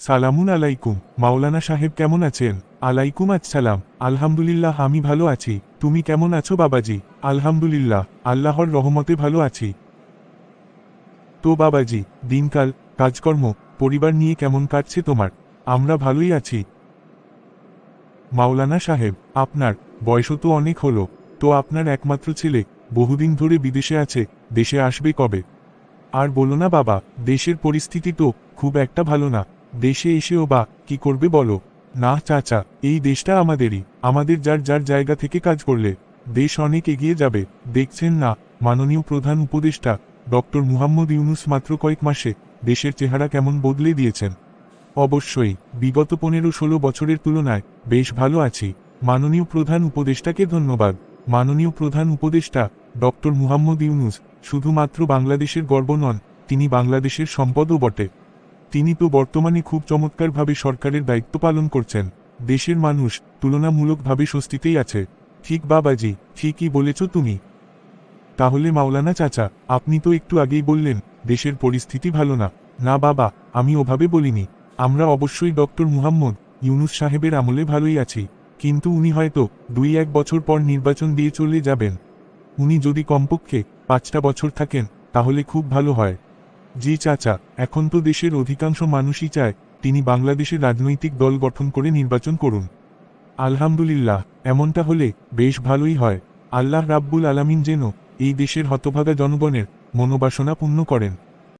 সালামুন আলাইকুম। মাওলানা সাহেব কেমন আছেন? আলাইকুম আসসালাম। আলহামদুলিল্লাহ, আমি ভালো আছি। তুমি কেমন আছো বাবাজি? আলহামদুলিল্লাহ, আল্লাহর রহমতে ভালো আছি। তো বাবাজি, দিনকাল, কাজকর্ম, পরিবার নিয়ে কেমন কাটছে তোমার? আমরা ভালোই আছি। মাওলানা সাহেব, আপনার বয়সও তো অনেক হলো। তো আপনার একমাত্র ছেলে বহুদিন ধরে বিদেশে আছে, দেশে আসবে কবে? আর বলো না বাবা, দেশের পরিস্থিতি তো খুব একটা ভালো না। দেশে এসেও বা কি করবে বলো? না, চাচা, এই দেশটা আমাদেরই। আমাদের যার যার জায়গা থেকে কাজ করলে, দেশ অনেক এগিয়ে যাবে। দেখছেন না, মাননীয় প্রধান উপদেষ্টা, ডক্টর মুহাম্মদ ইউনুস মাত্র কয়েক মাসে দেশের চেহারা কেমন বদলে দিয়েছেন? অবশ্যই, বিগত পনেরো ষোলো বছরের তুলনায় বেশ ভালো আছি। মাননীয় প্রধান উপদেষ্টাকে ধন্যবাদ। মাননীয় প্রধান উপদেষ্টা, ডক্টর মুহাম্মদ ইউনুস, শুধুমাত্র বাংলাদেশের গর্ব নন, তিনি বাংলাদেশের সম্পদও বটে। তিনি তো বর্তমানে খুব চমৎকারভাবে সরকারের দায়িত্ব পালন করছেন। দেশের মানুষ তুলনামূলকভাবে স্বস্তিতেই আছে। ঠিক বাবাজি, ঠিকই বলেছ তুমি। তাহলে মাওলানা চাচা, আপনি তো একটু আগেই বললেন, দেশের পরিস্থিতি ভালো না। না বাবা, আমি ওভাবে বলিনি। আমরা অবশ্যই ডক্টর মুহাম্মদ ইউনুস সাহেবের আমলে ভালোই আছি। কিন্তু উনি হয়তো দুই এক বছর পর নির্বাচন দিয়ে চলে যাবেন। উনি যদি কমপক্ষে পাঁচটা বছর থাকেন, তাহলে খুব ভালো হয়। জি চাচা, এখন তো দেশের অধিকাংশ মানুষই চায়, তিনি বাংলাদেশের রাজনৈতিক দল গঠন করে নির্বাচন করুন। আলহামদুলিল্লাহ, এমনটা হলে বেশ ভালোই হয়। আল্লাহ রাব্বুল আলামিন যেন এই দেশের হতভাগা জনগণের মনোবাসনা পূর্ণ করেন।